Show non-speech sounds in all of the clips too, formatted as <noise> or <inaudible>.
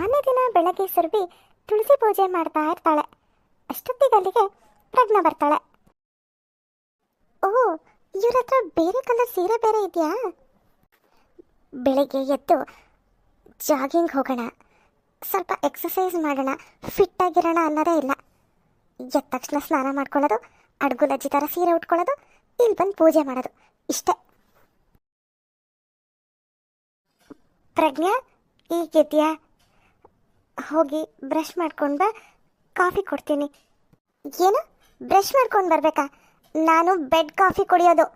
ಮಾರನೇ ದಿನ ಬೆಳಗ್ಗೆ ಸುರಭಿ ತುಳಸಿ ಪೂಜೆ ಮಾಡ್ತಾ ಇರ್ತಾಳೆ. ಅಷ್ಟೊತ್ತಿಗೆ ಅಲ್ಲಿಗೆ ಪ್ರಜ್ಞಾ ಬರ್ತಾಳೆ. ಓ, ಇವ್ರ ಹತ್ರ ಬೇರೆ ಕಲರ್ ಸೀರೆ ಬೇರೆ ಇದೆಯಾ? ಬೆಳಿಗ್ಗೆ ಎದ್ದು ಜಾಗಿಂಗ್ ಹೋಗೋಣ. ಸ್ವಲ್ಪ ಎಕ್ಸಸೈಸ್ ಮಾಡೋಣ. ಫಿಟ್ ಆಗಿರೋಣ ಅನ್ನೋದೇ ಇಲ್ಲ. ಎದ್ದ ತಕ್ಷಣ ಸ್ನಾನ ಮಾಡ್ಕೊಳ್ಳೋದು ಅಡ್ಗುಲಜ್ಜಿ ಥರ ಸೀರೆ ಉಟ್ಕೊಳ್ಳೋದು, ಇಲ್ಲಿ ಬಂದು ಪೂಜೆ ಮಾಡೋದು. ಇಷ್ಟೇ. ಪ್ರಜ್ಞಾ ಈಗಿದ್ಯಾ ಹೋಗಿ ಬ್ರಷ್ ಮಾಡ್ಕೊಂಡು ಕಾಫಿ ಕೊಡ್ತೀನಿ. ಏನು? ಬ್ರಷ್ ಮಾಡ್ಕೊಂಡು ಬರಬೇಕಾ? ನಾನು ಬೆಡ್ ಕಾಫಿ ಕುಡಿಯೋದು.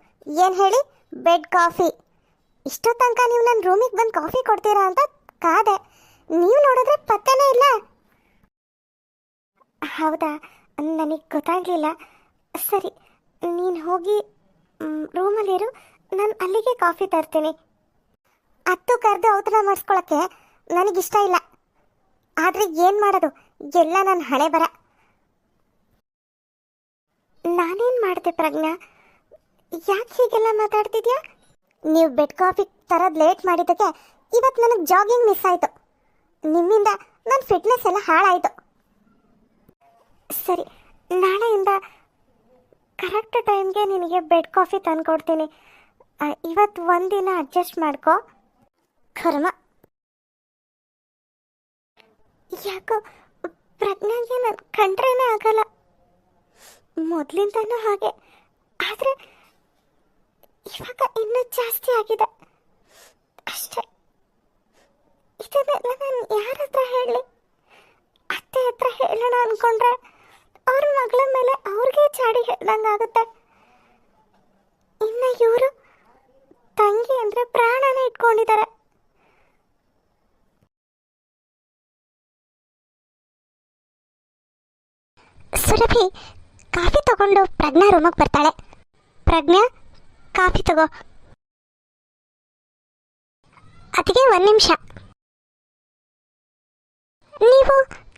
ಏನು ಹೇಳಿ? ಬೆಡ್ ಕಾಫಿ ಇಷ್ಟೋ ತನಕ ನೀವು ನನ್ನ ರೂಮಿಗೆ ಬಂದು ಕಾಫಿ ಕೊಡ್ತೀರಾ ಅಂತ ಕಾದೆ. ನೀವು ನೋಡಿದ್ರೆ ಪತ್ತೆನೇ ಇಲ್ಲ. ಹೌದಾ? ನನಗೆ ಗೊತ್ತಾಗಲಿಲ್ಲ. ಸರಿ, ನೀನು ಹೋಗಿ ರೂಮಲ್ಲಿರು ನಾನು ಅಲ್ಲಿಗೆ ಕಾಫಿ ತರ್ತೀನಿ. ಹತ್ತು ಕರೆದು ಔತಣ ಮಾಡಿಸ್ಕೊಳಕ್ಕೆ ನನಗಿಷ್ಟ ಇಲ್ಲ. ಆದರೆ ಏನು ಮಾಡೋದು? ಎಲ್ಲ ನನ್ನ ಹಣೆ ಬರ. ನಾನೇನು ಮಾಡಿದೆ ಪ್ರಜ್ಞಾ? ಯಾಕೆ ಹೀಗೆಲ್ಲ ಮಾತಾಡ್ತಿದ್ಯಾ? ನೀವು ಬೆಡ್ ಕಾಫಿ ತರೋದು ಲೇಟ್ ಮಾಡಿದ್ದಕ್ಕೆ ಇವತ್ತು ನನಗೆ ಜಾಗಿಂಗ್ ಮಿಸ್ ಆಯಿತು. ನಿಮ್ಮಿಂದ ನನ್ನ ಫಿಟ್ನೆಸ್ ಎಲ್ಲ ಹಾಳಾಯಿತು. ಸರಿ, ನಾಳೆಯಿಂದ ಕರೆಕ್ಟ್ ಟೈಮ್ಗೆ ನಿನಗೆ ಬೆಡ್ ಕಾಫಿ ತಂದು ಕೊಡ್ತೀನಿ ಇವತ್ತು ಒಂದಿನ ಅಡ್ಜಸ್ಟ್ ಮಾಡ್ಕೋ. ಕರ್ಮ. ಯಾಕೋ ಪ್ರಜ್ಞಾಗೆ ನಾನು ಕಂಡ್ರೇನೆ ಆಗಲ್ಲ. ಮೊದಲಿಂದನೂ ಹಾಗೆ. ಆದರೆ ಇವಾಗ ಇನ್ನೂ ಜಾಸ್ತಿ ಆಗಿದೆ. ಅಷ್ಟೇ. ಇದನ್ನೆಲ್ಲ ನಾನು ಯಾರ ಹತ್ರ ಹೇಳಿ? ಅತ್ತೆ ಹತ್ರ ಹೇಳೋಣ ಅನ್ಕೊಂಡ್ರೆ ಅವ್ರ ಮಗಳ ಮೇಲೆ ಅವ್ರಿಗೆ ಚಾಡಿ ಹೇಳ್ದಂಗಾಗುತ್ತೆ ಇನ್ನು ಇವರು ತಂಗಿ ಅಂದರೆ ಪ್ರಾಣನ ಇಟ್ಕೊಂಡಿದ್ದಾರೆ. ಸುರಭಿ, ಕಾಫಿ ತಗೊಂಡು ಪ್ರಜ್ಞಾ ರೂಮಿಗೆ ಬರ್ತಾಳೆ. ಪ್ರಜ್ಞಾ, ಕಾಫಿ ತಗೋ. ಅದಕ್ಕೆ ಒಂದು ನಿಮಿಷ. ನೀವು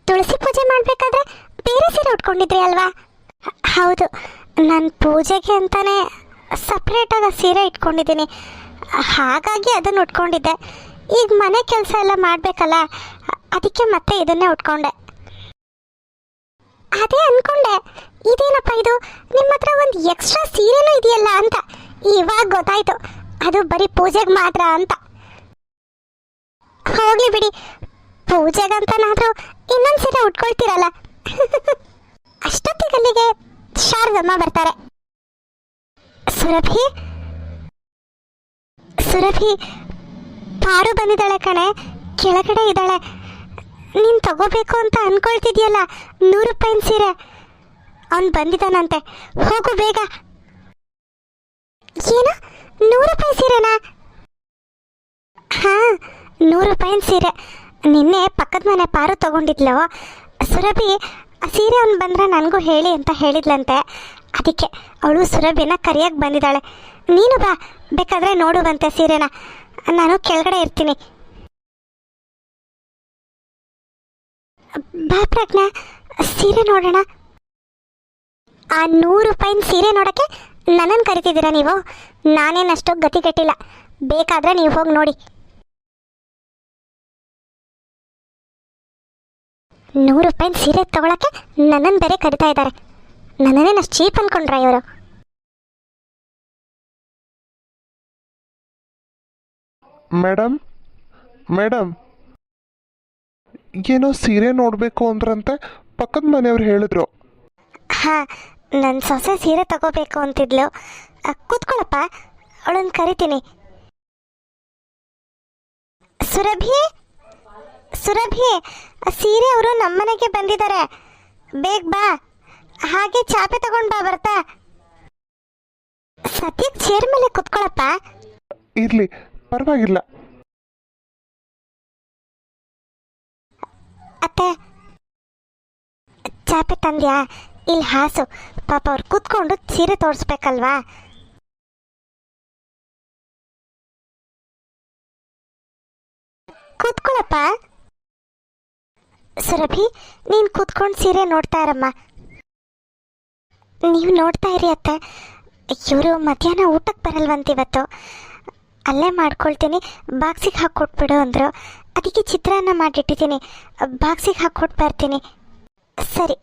ತುಳಸಿ ಪೂಜೆ ಮಾಡಬೇಕಾದ್ರೆ ಬೇರೆ ಸೀರೆ ಉಟ್ಕೊಂಡಿದ್ರಿ ಅಲ್ವಾ? ಹೌದು, ನಾನು ಪೂಜೆಗೆ ಅಂತಾನೆ ಸಪ್ರೇಟಾಗಿ ಸೀರೆ ಇಟ್ಕೊಂಡಿದ್ದೀನಿ. ಹಾಗಾಗಿ ಅದನ್ನು ಉಟ್ಕೊಂಡಿದ್ದೆ. ಈಗ ಮನೆ ಕೆಲಸ ಎಲ್ಲ ಮಾಡಬೇಕಲ್ಲ, ಅದಕ್ಕೆ ಮತ್ತೆ ಇದನ್ನೇ ಉಟ್ಕೊಂಡೆ. ಅದೇ ಅನ್ಕೊಂಡೆ. ಇದೇನಪ್ಪ ಇದು? ನಿಮ್ಮ ಹತ್ರ ಒಂದು ಎಕ್ಸ್ಟ್ರಾ ಸೀರೆನೂ ಇದೆಯಲ್ಲ ಅಂತ. ಇವಾಗ ಗೊತ್ತಾಯ್ತು. ಅದು ಬರೀ ಪೂಜೆಗೆ ಮಾತ್ರ ಅಂತ. ಹೋಗ್ಲಿ ಬಿಡಿ. ಪೂಜೆಗಂತನಾದ್ರೂ ಇನ್ನೊಂದು ಸೀರೆ ಉಟ್ಕೊಳ್ತೀರಲ್ಲ. ಅಷ್ಟೊತ್ತಿಗಲ್ಲಿಗೆ ಶಾರದಮ್ಮ ಬರ್ತಾರೆ. ಸುರಭಿ? ಸುರಭಿ ಪಾರು ಬಂದಿದ್ದಾಳೆ ಕಣೆ. ಕೆಳಗಡೆ ಇದ್ದಾಳೆ. ನೀನು ತಗೋಬೇಕು ಅಂತ ಅನ್ಕೊಳ್ತಿದ್ಯಲ್ಲ, ನೂರು ರೂಪಾಯಿನ ಸೀರೆ. ಅವನು ಬಂದಿದ್ದಾನಂತೆ ಹೋಗು ಬೇಗ. ಏನ? ನೂರು ರೂಪಾಯಿ ಸೀರೆನಾ? ಹಾಂ, ನೂರು ರೂಪಾಯಿನ ಸೀರೆ. ನಿನ್ನೆ ಪಕ್ಕದ ಮನೆ ಪಾರು ತಗೊಂಡಿದ್ಲು. ಸುರಭಿ ಆ ಸೀರೆ ಅವ್ನು ಬಂದ್ರೆ ನನಗೂ ಹೇಳಿ ಅಂತ ಹೇಳಿದ್ಲಂತೆ. ಅದಕ್ಕೆ ಅವಳು ಸುರಭಿನ ಕರಿಯಾಗಿ ಬಂದಿದ್ದಾಳೆ. ನೀನು ಬಾ, ಬೇಕಾದರೆ ನೋಡುವಂತೆ ಸೀರೆನ. ನಾನು ಕೆಳಗಡೆ ಇರ್ತೀನಿ. ಬಾ ಪ್ರಜ್ಞಾ, ಸೀರೆ ನೋಡೋಣ. ಆ ನೂರು ರೂಪಾಯಿನ ಸೀರೆ ನೋಡೋಕ್ಕೆ ನನ್ನನ್ನು ಕರಿತಿದ್ದೀರಾ ನೀವು? ನಾನೇನು ಅಷ್ಟೊಂದು ಗತಿ ಕಟ್ಟಿಲ್ಲ. ಬೇಕಾದರೆ ನೀವು ಹೋಗಿ ನೋಡಿ. ನೂರು ರೂಪಾಯಿನ ಸೀರೆ ತಗೊಳಕ್ಕೆ ನನ್ನನ್ನು ಬೇರೆ ಕರಿತಾ ಇದ್ದಾರೆ ನನ್ನನ್ನೇನಷ್ಟು ಚೀಪ್ ಅನ್ಕೊಂಡ್ರ ಇವರು? ಮೇಡಮ್ ಮೇಡಮ್ ಏನೋ ಸೀರೆ ನೋಡಬೇಕು ಅಂದ್ರಂತೆ ಪಕ್ಕದ ಮನೆಯವ್ರು ಹೇಳಿದ್ರು. ಹಾಂ ನನ್ನ ಸೊಸೆ ಸೀರೆ ತಗೋಬೇಕು ಅಂತಿದ್ಲು. ಅ, ಕೂತ್ಕೊಳ್ಳಪ್ಪ ಅವಳನ್ನು ಕರಿತೀನಿ. ಸುರಭಿ ಸುರಭಿ ಆ ಸೀರೆ ಅವರು ನಮ್ಮನೆಗೆ ಬಂದಿದ್ದಾರೆ. ಬೇಗ ಬಾ. ಹಾಗೆ ಚಾಪೆ ತಗೊಂಡ್ ಬಾ ಬರ್ತಾ. ಸದ್ಯಕ್ಕೆ ಚೇರ್ ಮೇಲೆ ಕುತ್ಕೊಳಪ್ಪ. ಇರಲಿ ಪರವಾಗಿಲ್ಲ. ಅತ್ತೆ ಚಾಪೆ ತಂದ್ಯಾ? ಇಲ್ಲಿ ಹಾಸು. ಪಾಪ ಅವ್ರು ಕೂತ್ಕೊಂಡು ಸೀರೆ ತೋರಿಸ್ಬೇಕಲ್ವಾ? ಕೂತ್ಕೊಳಪ್ಪ. ಸುರಭಿ, ನೀನು ಕೂತ್ಕೊಂಡು ಸೀರೆ ನೋಡ್ತಾ ಇರಮ್ಮ. ನೀವು ನೋಡ್ತಾ ಇರಿ ಅತ್ತೆ. ಇವರು ಮಧ್ಯಾಹ್ನ ಊಟಕ್ಕೆ ಬರಲ್ವಂತ ಇವತ್ತು. ಅಲ್ಲೇ ಮಾಡ್ಕೊಳ್ತೀನಿ. ಬಾಕ್ಸಿಗೆ ಹಾಕ್ಕೊಟ್ಬಿಡು ಅಂದರು. ಅದಕ್ಕೆ ಚಿತ್ರಾನ್ನ ಮಾಡಿಟ್ಟಿದ್ದೀನಿ ಬಾಕ್ಸಿಗೆ ಹಾಕ್ಕೊಟ್ಟು ಬರ್ತೀನಿ ಸರಿ.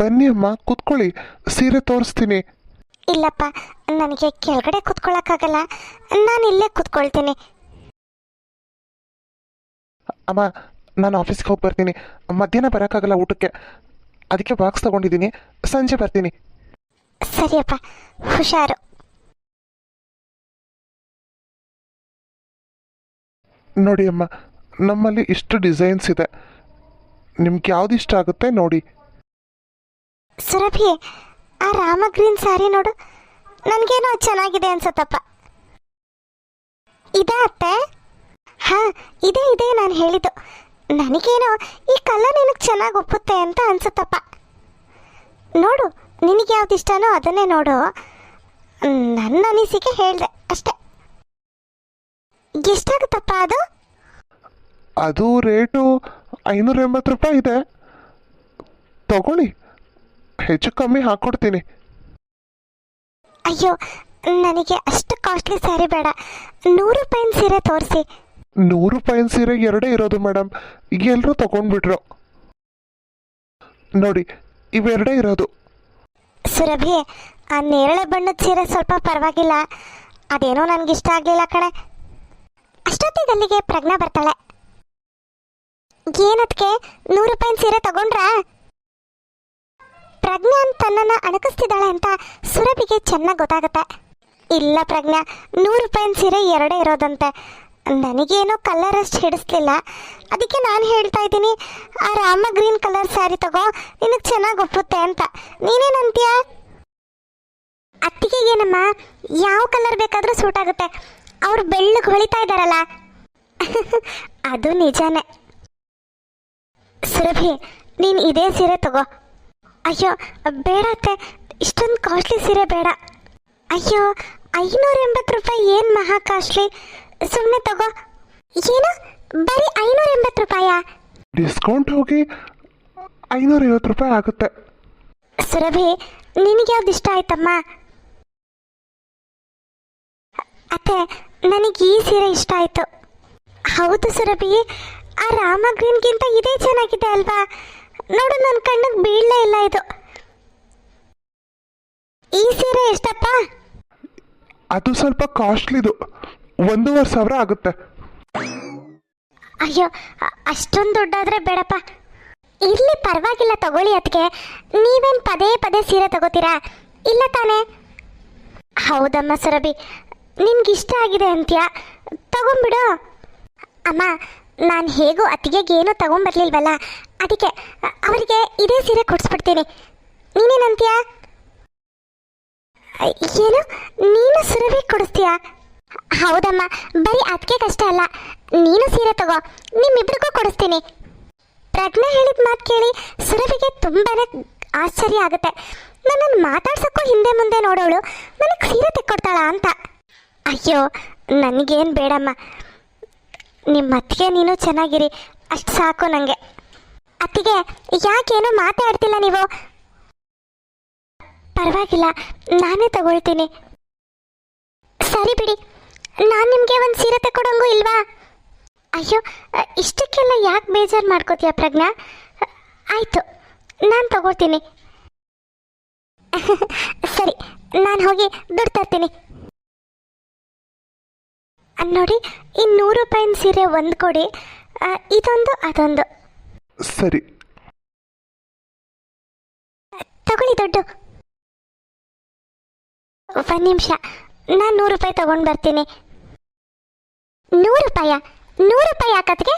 ಬನ್ನಿ ಅಮ್ಮ ಕೂತ್ಕೊಳ್ಳಿ. ಸೀರೆ ತೋರಿಸ್ತೀನಿ. ಇಲ್ಲಪ್ಪ ನನಗೆ ಕೆಳಗಡೆ ಕೂತ್ಕೊಳ್ಳೋಕ್ಕಾಗಲ್ಲ. ನಾನು ಇಲ್ಲೇ ಕೂತ್ಕೊಳ್ತೀನಿ. ಅಮ್ಮ ನಾನು ಆಫೀಸ್ಗೆ ಹೋಗಿ ಬರ್ತೀನಿ. ಮಧ್ಯಾಹ್ನ ಬರೋಕ್ಕಾಗಲ್ಲ ಊಟಕ್ಕೆ. ಅದಕ್ಕೆ ಬಾಕ್ಸ್ ತಗೊಂಡಿದ್ದೀನಿ. ಸಂಜೆ ಬರ್ತೀನಿ. ಸರಿಯಪ್ಪ ಹುಷಾರು. ನೋಡಿ ಅಮ್ಮ, ನಮ್ಮಲ್ಲಿ ಇಷ್ಟು ಡಿಸೈನ್ಸ್ ಇದೆ. ನಿಮ್ಗೆ ಯಾವ್ದು ಇಷ್ಟ ಆಗುತ್ತೆ ನೋಡಿ. ಸುರಭಿ, ಆ ರಾಮ ಗ್ರೀನ್ ಸಾರಿ ನೋಡು. ನನಗೇನೋ ಚೆನ್ನಾಗಿದೆ ಅನ್ಸತ್ತಪ್ಪ. ಇದೆ ಅತ್ತೆ? ಹಾ, ಇದೇ ಇದೇ ನಾನು ಹೇಳಿದ್ದು. ನನಗೇನೋ ಈ ಕಲರ್ ನಿನಗೆ ಚೆನ್ನಾಗಿ ಒಪ್ಪುತ್ತೆ ಅಂತ ಅನ್ಸುತ್ತಪ್ಪ. ನೋಡು, ನಿನಗೆ ಯಾವ್ದು ಇಷ್ಟನೋ ಅದನ್ನೇ ನೋಡು. ನನ್ನ ಅನಿಸಿಕೆ ಹೇಳಿದೆ, ಅಷ್ಟೆ. ಎಷ್ಟಾಗುತ್ತಪ್ಪ ಅದು? ಅದು ರೇಟು ಐನೂರ ಎಂಬತ್ತು ರೂಪಾಯಿ ಇದೆ. ತಗೊಳ್ಳಿ. ಹೆಚ್ಚು ಕಮ್ಮಿ ಹಾಕ್ಕೊಡ್ತೀನಿ ಅಯ್ಯೋ ನನಗೆ ಅಷ್ಟು ಕಾಸ್ಟ್ಲಿ ಸ್ಯಾರಿ ಬೇಡ. ನೂರು ರೂಪಾಯಿನ ಸೀರೆ ತೋರಿಸಿ. ನೂರು ರೂಪಾಯಿನ ಸೀರೆ ಎರಡೇ ಇರೋದು ಮೇಡಮ್ ಎಲ್ಲರೂ ತಗೊಂಡ್ಬಿಟ್ರು. ನೋಡಿ ಇವೆರಡೇ ಇರೋದು. ಸುರಭಿ ಆ ನೇರಳೆ ಬಣ್ಣದ ಸೀರೆ ಸ್ವಲ್ಪ ಪರವಾಗಿಲ್ಲ. ಅದೇನೋ ನನಗಿಷ್ಟ ಇಷ್ಟ ಆಗಲಿಲ್ಲ ಕಣೆ. ಅಷ್ಟೊತ್ತಿಗೆ ಅಲ್ಲಿಗೆ ಪ್ರಜ್ಞಾ ಬರ್ತಾಳೆ. ಏನದಕ್ಕೆ ನೂರು ರೂಪಾಯಿನ ಸೀರೆ ತಗೊಂಡ್ರಾ? ಪ್ರಜ್ಞಾ ತನ್ನನ್ನು ಅಣಕಿಸ್ತಿದ್ದಾಳೆ ಅಂತ ಸುರಭಿಗೆ ಚೆನ್ನಾಗಿ ಗೊತ್ತಾಗುತ್ತೆ. ಇಲ್ಲ ಪ್ರಜ್ಞಾ, ನೂರು ರೂಪಾಯಿನ ಸೀರೆ ಎರಡೇ ಇರೋದಂತೆ. ನನಗೇನೋ ಕಲರ್ ಅಷ್ಟು ಹಿಡಿಸ್ಲಿಲ್ಲ. ಅದಕ್ಕೆ ನಾನು ಹೇಳ್ತಾ ಇದ್ದೀನಿ, ಆ ರಾಮ ಗ್ರೀನ್ ಕಲರ್ ಸ್ಯಾರಿ ತಗೋ, ನಿನಗೆ ಚೆನ್ನಾಗಿ ಒಪ್ಪುತ್ತೆ ಅಂತ. ನೀನೇನಂತೀಯ? ಅತ್ತಿಗೆಗೇನಮ್ಮ, ಯಾವ ಕಲರ್ ಬೇಕಾದರೂ ಸೂಟ್ ಆಗುತ್ತೆ. ಅವ್ರು ಬೆಳ್ಳಗೆ ಹೊಳಿತಾ ಇದಾರಲ್ಲ <laughs> ಅದು ನಿಜಾನೇ. ಸುರಭಿ ನೀನ್ ಇದೇ ಸೀರೆ ತಗೋ. ಅಯ್ಯೋ ಬೇಡ ಅತ್ತೆ. ಇಷ್ಟೊಂದು ಕಾಸ್ಟ್ಲಿ ಸೀರೆ ಬೇಡ. ಅಯ್ಯೋ ಐನೂರ ಎಂಬತ್ತು ರೂಪಾಯಿ ಏನು ಮಹಾ ಕಾಸ್ಟ್ಲಿ ಸುಮ್ಮನೆ ತಗೋ. ಏನು? ಬರೀ ಐನೂರ ಎಂಬತ್ತು ರೂಪಾಯಾ? ಡಿಸ್ಕೌಂಟ್ ಹೋಗಿ ಐನೂರ ಐವತ್ತು ರೂಪಾಯಿ ಆಗುತ್ತೆ. ಸುರಭಿ ನಿನಗೆ ಯಾವ್ದು ಇಷ್ಟ ಆಯ್ತಮ್ಮ? ಅತ್ತೆ ನನಗೆ ಈ ಸೀರೆ ಇಷ್ಟ ಆಯ್ತು. ಹೌದು ಸುರಭಿ ಆ ರಾಮ ಗ್ರೀನ್ಗಿಂತ ಇದೇ ಚೆನ್ನಾಗಿದೆ ಅಲ್ವಾ? ನೋಡು ನನ್ನ ಕಣ್ಣಿಗೆ ಬೀಳಲೇ ಇಲ್ಲ ಇದು. ಈ ಸೀರೆ ಎಷ್ಟಪ್ಪ? ಅದು ಸ್ವಲ್ಪ ಕಾಸ್ಟ್ಲಿದು. ಒಂದೂವರೆ ಸಾವಿರ ಆಗುತ್ತೆ. ಅಯ್ಯೋ ಅಷ್ಟೊಂದು ದುಡ್ಡಾದ್ರೆ ಬೇಡಪ್ಪ. ಇರ್ಲಿ ಪರವಾಗಿಲ್ಲ ತಗೊಳ್ಳಿ ಅದಕ್ಕೆ ನೀವೇನು ಪದೇ ಪದೇ ಸೀರೆ ತಗೋತೀರಾ? ಇಲ್ಲ ತಾನೇ? ಹೌದಮ್ಮ ಸುರಭಿ ನಿನ್ಗೆ ಇಷ್ಟ ಆಗಿದೆ ಅಂತ್ಯ. ತಗೊಂಬಿಡು ಅಮ್ಮ, ನಾನು ಹೇಗೂ ಅತ್ತಿಗೆಗೆ ಏನೂ ತಗೊಂಬರ್ಲಿಲ್ವಲ್ಲ? ಅದಕ್ಕೆ, ಅವರಿಗೆ ಇದೇ ಸೀರೆ ಕೊಡಿಸ್ಬಿಡ್ತೀನಿ. ನೀನೇನಂತೀಯ? ಏನು? ನೀನು ಸುರಭಿ ಕೊಡಿಸ್ತೀಯಾ? ಹೌದಮ್ಮ, ಬರೀ ಅದಕ್ಕೆ ಕಷ್ಟ ಅಲ್ಲ. ನೀನು ಸೀರೆ ತಗೋ, ನಿಮ್ಮಿಬ್ರಿಗೂ ಕೊಡಿಸ್ತೀನಿ. ಪ್ರಜ್ಞೆ ಹೇಳಿದ ಮಾತು ಕೇಳಿ ಸುರಭಿಗೆ ತುಂಬಾ ಆಶ್ಚರ್ಯ ಆಗುತ್ತೆ. ನನ್ನನ್ನು ಮಾತಾಡ್ಸೋಕ್ಕೂ ಹಿಂದೆ ಮುಂದೆ ನೋಡೋಳು. ನನಗೆ ಸೀರೆ ತೆಕ್ಕೊಡ್ತಾಳ ಅಂತ. ಅಯ್ಯೋ ನನಗೇನು ಬೇಡಮ್ಮ. ನಿಮ್ಮ ಅತ್ತಿಗೆ ನೀನು ಚೆನ್ನಾಗಿರಿ ಅಷ್ಟು ಸಾಕು ನನಗೆ ಅತ್ತಿಗೆ ಯಾಕೇನೋ ಮಾತಾಡ್ತಿಲ್ಲ ನೀವು? ಪರವಾಗಿಲ್ಲ ನಾನೇ ತಗೊಳ್ತೀನಿ. ಸರಿ ಬಿಡಿ ನಾನು ನಿಮಗೆ ಒಂದು ಸೀರೆ ತಗೊಡಂಗೂ ಇಲ್ವಾ? ಅಯ್ಯೋ ಇಷ್ಟಕ್ಕೆಲ್ಲ ಯಾಕೆ ಬೇಜಾರು ಮಾಡ್ಕೋತೀಯ ಪ್ರಜ್ಞಾ? ಆಯಿತು ನಾನು ತಗೊಳ್ತೀನಿ. <laughs> ಸರಿ ನಾನು ಹೋಗಿ ದುಡ್ಡು ತರ್ತೀನಿ. ಅ, ನೋಡಿ ಈ ನೂರು ರೂಪಾಯಿನ ಸೀರೆ ಒಂದು ಕೊಡಿ. ಇದೊಂದು ಅದೊಂದು. ಸರಿ. ತಗೊಳ್ಳಿ ದುಡ್ಡು. ಒಂದು ನಿಮಿಷ. ನಾನು ನೂರು ರೂಪಾಯಿ ತಗೊಂಡು ಬರ್ತೀನಿ. ನೂರು ರೂಪಾಯ? ನೂರು ರೂಪಾಯಿ ಯಾಕತ್ಗೆ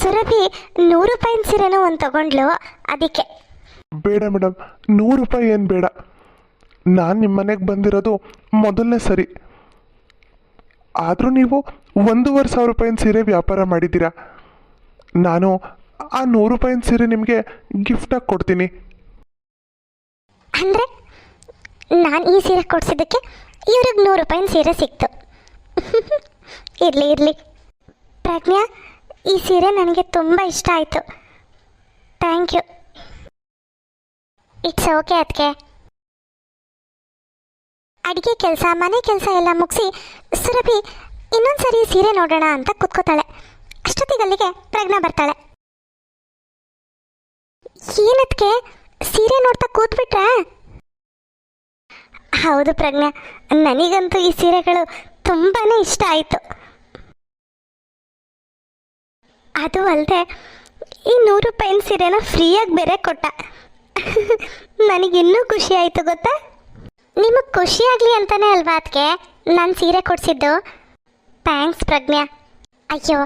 ಸುರಭಿ ನೂರು ರೂಪಾಯಿನ ಸೀರೆನೂ ಒಂದು ತಗೊಂಡ್ಲು ಅದಕ್ಕೆ. ಬೇಡ ಮೇಡಮ್ ನೂರು ರೂಪಾಯಿ ಏನು ಬೇಡ. ನಾನು ನಿಮ್ಮ ಮನೆಗೆ ಬಂದಿರೋದು ಮೊದಲನೇ ಸರಿ. ಆದರೂ ನೀವು ಒಂದೂವರೆ ಸಾವಿರ ರೂಪಾಯಿನ ಸೀರೆ ವ್ಯಾಪಾರ ಮಾಡಿದ್ದೀರಾ? ನಾನು ಆ ನೂರು ರೂಪಾಯಿನ ಸೀರೆ ನಿಮಗೆ ಗಿಫ್ಟಾಗಿ ಕೊಡ್ತೀನಿ. ಅಂದರೆ ನಾನು ಈ ಸೀರೆ ಕೊಡಿಸಿದ್ದಕ್ಕೆ ಇವ್ರಿಗೆ ನೂರು ರೂಪಾಯಿನ ಸೀರೆ ಸಿಕ್ತು. <laughs> ಇರಲಿ ಇರಲಿ. ಪ್ರಜ್ಞಾ, ಈ ಸೀರೆ ನನಗೆ ತುಂಬ ಇಷ್ಟ ಆಯಿತು. Thank you. ಇಟ್ಸ್ ಓಕೆ ಅದಕ್ಕೆ ಅಡುಗೆ ಕೆಲಸ, ಮನೆ ಕೆಲಸ ಎಲ್ಲ ಮುಗಿಸಿ ಸುರಭಿ ಇನ್ನೊಂದ್ಸರಿ ಸೀರೆ ನೋಡೋಣ ಅಂತ ಕುತ್ಕೋತಾಳೆ. ಅಷ್ಟೊತ್ತಿಗೆ ಅಲ್ಲಿಗೆ ಪ್ರಜ್ಞಾ ಬರ್ತಾಳೆ. ಏನದಕ್ಕೆ ಸೀರೆ ನೋಡ್ತಾ ಕೂತ್ಬಿಟ್ರಾ? ಹೌದು ಪ್ರಜ್ಞಾ, ನನಗಂತೂ ಈ ಸೀರೆಗಳು ತುಂಬಾ ಇಷ್ಟ ಆಯಿತು. ಅದು ಅಲ್ಲದೆ ಈ ನೂರು ರೂಪಾಯಿನ ಸೀರೆನ ಫ್ರೀಯಾಗಿ ಬೇರೆ ಕೊಟ್ಟ. ನನಗಿನ್ನೂ ಖುಷಿ ಆಯಿತು ಗೊತ್ತಾ? ನಿಮಗೆ ಖುಷಿ ಆಗಲಿ ಅಂತಾನೆ ಅಲ್ವಾ ಅದಕ್ಕೆ ನಾನು ಸೀರೆ ಕೊಡಿಸಿದ್ದು. ಥ್ಯಾಂಕ್ಸ್ ಪ್ರಜ್ಞಾ. ಅಯ್ಯೋ,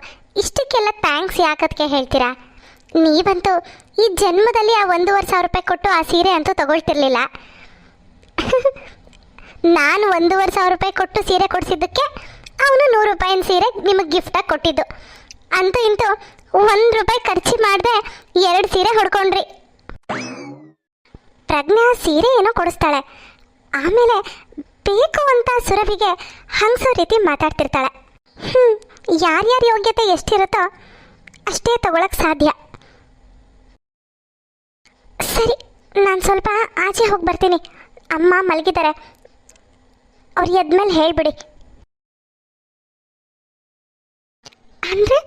ಇಷ್ಟಕ್ಕೆಲ್ಲ ಥ್ಯಾಂಕ್ಸ್ ಯಾಕದಕ್ಕೆ ಹೇಳ್ತೀರಾ? ನೀವಂತೂ ಈ ಜನ್ಮದಲ್ಲಿ ಆ ಒಂದೂವರೆ ಸಾವಿರ ರೂಪಾಯಿ ಕೊಟ್ಟು ಆ ಸೀರೆ ಅಂತೂ ತಗೊಳ್ತಿರ್ಲಿಲ್ಲ. ನಾನು ಒಂದೂವರೆ ಸಾವಿರ ರೂಪಾಯಿ ಕೊಟ್ಟು ಸೀರೆ ಕೊಡಿಸಿದ್ದಕ್ಕೆ ಅವನು ನೂರು ರೂಪಾಯಿನ ಸೀರೆ ನಿಮಗೆ ಗಿಫ್ಟಾಗಿ ಕೊಟ್ಟಿದ್ದು. ಅಂತೂ ಇಂತೂ ಒಂದು ರೂಪಾಯಿ ಖರ್ಚು ಮಾಡದೆ ಎರಡು ಸೀರೆ ಹೊಡ್ಕೊಂಡ್ರಿ. ಪ್ರಜ್ಞಾ ಸೀರೆ ಏನೋ ಕೊಡಿಸ್ತಾಳೆ. ಆಮೇಲೆ ಬೇಕು ಅಂತ ಸುರಭಿಗೆ ಹಂಗಸೋ ರೀತಿ ಮಾತಾಡ್ತಿರ್ತಾಳೆ. ಹ್ಞೂ ಯಾರ್ಯಾರ ಯೋಗ್ಯತೆ ಎಷ್ಟಿರುತ್ತೋ ಅಷ್ಟೇ ತಗೊಳಕ್ಕೆ ಸಾಧ್ಯ. ಸರಿ, ನಾನು ಸ್ವಲ್ಪ ಆಚೆ ಹೋಗಿ ಬರ್ತೀನಿ. ಅಮ್ಮ ಮಲಗಿದ್ದಾರೆ. ಅವ್ರು ಎದ್ಮೇಲೆ ಹೇಳ್ಬಿಡಿ. ಅಂದರೆ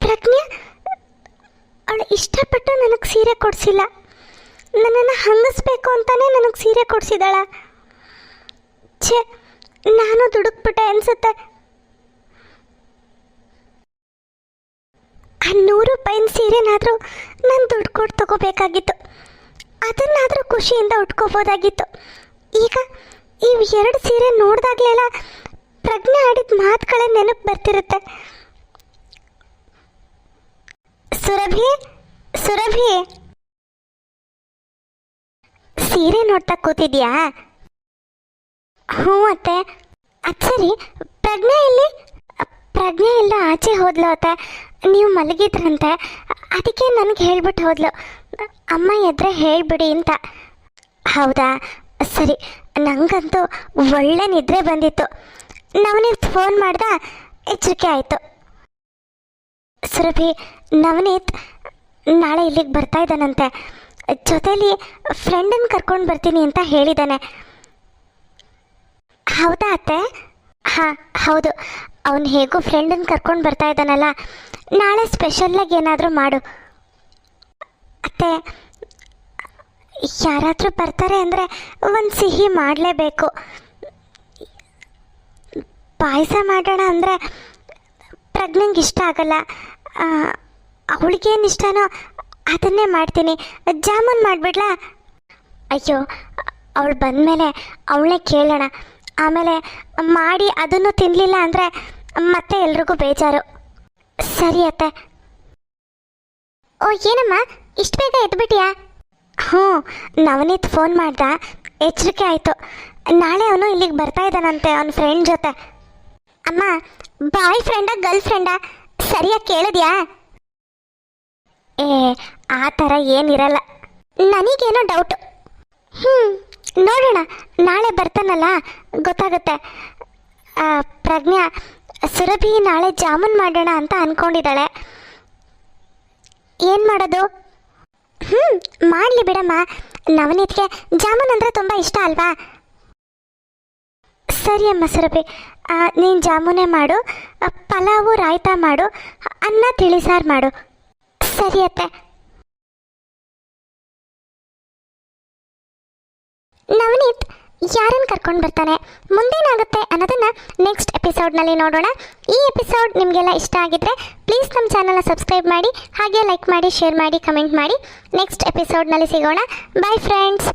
ಪ್ರಜ್ಞೆ, ಅವಳು ಇಷ್ಟಪಟ್ಟು ನನಗೆ ಸೀರೆ ಕೊಡಿಸಿಲ್ಲ. ನನ್ನನ್ನು ಹಂಗಿಸ್ಬೇಕು ಅಂತಾನೆ ನನಗೆ ಸೀರೆ ಕೊಡಿಸಿದಾಳ. ಛೆ, ನಾನು ದುಡುಕ್ಬಿಟ್ಟೆ ಅನ್ಸುತ್ತೆ. ಆ ನೂರು ರೂಪಾಯಿನ ಸೀರೆನಾದರೂ ನಾನು ದುಡ್ಡು ಕೊಟ್ಟು ತಗೋಬೇಕಾಗಿತ್ತು. ಅದನ್ನಾದರೂ ಖುಷಿಯಿಂದ ಉಟ್ಕೋಬೋದಾಗಿತ್ತು. ಈಗ ಈ ಎರಡು ಸೀರೆ ನೋಡಿದಾಗಲೆಲ್ಲ ಪ್ರಜ್ಞೆ ಆಡಿದ ಮಾತುಗಳೇ ನೆನಪು ಬರ್ತಿರುತ್ತೆ. ಸುರಭಿ ಸುರಭಿ. ಸೀರೆ ನೋಡ್ತಾ ಕೂತಿದ್ಯಾ? ಹ್ಞೂ ಅತ್ತೆ. ಅದು ಸರಿ. ಪ್ರಜ್ಞೆ ಇಲ್ಲಿ? ಪ್ರಜ್ಞೆ ಎಲ್ಲ ಆಚೆ ಹೋದ್ಲು ಅತ್ತೆ. ನೀವು ಮಲಗಿದ್ರಂತೆ. ಅದಕ್ಕೆ ನನಗೆ ಹೇಳ್ಬಿಟ್ಟು ಹೋದ್ಲು. ಅಮ್ಮ ಎದ್ರೆ ಹೇಳ್ಬಿಡಿ ಅಂತ. ಹೌದಾ? ಸರಿ. ನನಗಂತೂ ಒಳ್ಳೆ ನಿದ್ರೆ ಬಂದಿತ್ತು. ನವನೀತ್ ಫೋನ್ ಮಾಡ್ದ ಎಚ್ಚರಿಕೆ ಆಯಿತು. ಸುರಭಿ, ನವನೀತ್ ನಾಳೆ ಇಲ್ಲಿಗೆ ಬರ್ತಾ ಇದ್ದಾನಂತೆ. ಜೊತೆಲಿ ಫ್ರೆಂಡನ್ನು ಕರ್ಕೊಂಡು ಬರ್ತೀನಿ ಅಂತ ಹೇಳಿದ್ದಾನೆ ಹೌದಾ ಅತ್ತೆ? ಹಾಂ, ಹೌದು. ಅವನು ಹೇಗೂ ಫ್ರೆಂಡನ್ನು ಕರ್ಕೊಂಡು ಬರ್ತಾ ಇದ್ದಾನಲ್ಲ. ನಾಳೆ ಸ್ಪೆಷಲ್ಲಾಗಿ ಏನಾದರೂ ಮಾಡು. ಅತ್ತೆ, ಯಾರಾದರೂ ಬರ್ತಾರೆ ಅಂದರೆ ಒಂದು ಸಿಹಿ ಮಾಡಲೇಬೇಕು. ಪಾಯಸ ಮಾಡೋಣ ಅಂದರೆ ಪ್ರಜ್ಞೆಗೆ ಇಷ್ಟ ಆಗಲ್ಲ. ಅವಳಿಗೇನು ಇಷ್ಟನೋ ಅದನ್ನೇ ಮಾಡ್ತೀನಿ. ಜಾಮೂನ್ ಮಾಡಿಬಿಡ್ಲಾ? ಅಯ್ಯೋ, ಅವಳು ಬಂದಮೇಲೆ ಅವಳೇ ಕೇಳೋಣ. ಆಮೇಲೆ ಮಾಡಿ ಅದನ್ನು ತಿನ್ನಲಿಲ್ಲ ಅಂದರೆ ಮತ್ತೆ ಎಲ್ರಿಗೂ ಬೇಜಾರು. ಸರಿ ಅತ್ತೆ. ಓ, ಏನಮ್ಮ? ಇಷ್ಟು ಬೇಗ ಎದ್ಬಿಟ್ಟಿಯಾ? ಹ್ಞೂ, ನವನೀತ್ ಫೋನ್ ಮಾಡ್ದ. ಎಚ್ಚರಿಕೆ ಆಯಿತು. ನಾಳೆ ಅವನು ಇಲ್ಲಿಗೆ ಬರ್ತಾ ಇದ್ದಾನಂತೆ ಅವನ ಫ್ರೆಂಡ್ ಜೊತೆ. ಅಮ್ಮ, ಬಾಯ್ ಫ್ರೆಂಡಾ ಗರ್ಲ್ ಫ್ರೆಂಡಾ? ಸರಿಯಾಗಿ ಕೇಳಿದ್ಯಾ? ಏ, ಆ ಥರ ಏನಿರಲ್ಲ. ನನಗೇನೋ ಡೌಟು ಹ್ಞೂ ನೋಡೋಣ. ನಾಳೆ ಬರ್ತಾನಲ್ಲ, ಗೊತ್ತಾಗುತ್ತೆ. ಪ್ರಜ್ಞಾ, ಸುರಭಿ ನಾಳೆ ಜಾಮೂನ್ ಮಾಡೋಣ ಅಂತ ಅಂದ್ಕೊಂಡಿದ್ದಾಳೆ ಏನು ಮಾಡೋದು? ಹ್ಞೂ ಮಾಡಲಿ ಬಿಡಮ್ಮ. ನವನೀತ್ಗೆ ಜಾಮೂನ್ ಅಂದರೆ ತುಂಬ ಇಷ್ಟ ಅಲ್ವಾ? ಸರಿ ಅಮ್ಮ ಸುರಭಿ. ನೀನು ಜಾಮೂನೇ ಮಾಡು. ಪಲಾವು, ರಾಯ್ತಾ ಮಾಡು. ಅನ್ನ ತಿಳಿಸಾರು ಮಾಡು. ಸರಿ ನವನೀತ್, ಯಾರನ್ನು ಕರ್ಕೊಂಡು ಬರ್ತಾನೆ? ಮುಂದೇನಾಗುತ್ತೆ ಅನ್ನೋದನ್ನ ನೆಕ್ಸ್ಟ್ ಎಪಿಸೋಡ್ನಲ್ಲಿ ನೋಡೋಣ. ಈ ಎಪಿಸೋಡ್ ನಿಮಗೆಲ್ಲ ಇಷ್ಟ ಆಗಿದ್ರೆ ಪ್ಲೀಸ್ ನಮ್ಮ ಚಾನಲ್ನ ಸಬ್ಸ್ಕ್ರೈಬ್ ಮಾಡಿ, ಹಾಗೆ ಲೈಕ್ ಮಾಡಿ ಶೇರ್ ಮಾಡಿ ಕಮೆಂಟ್ ಮಾಡಿ. ನೆಕ್ಸ್ಟ್ ಎಪಿಸೋಡ್ನಲ್ಲಿ ಸಿಗೋಣ. Bye friends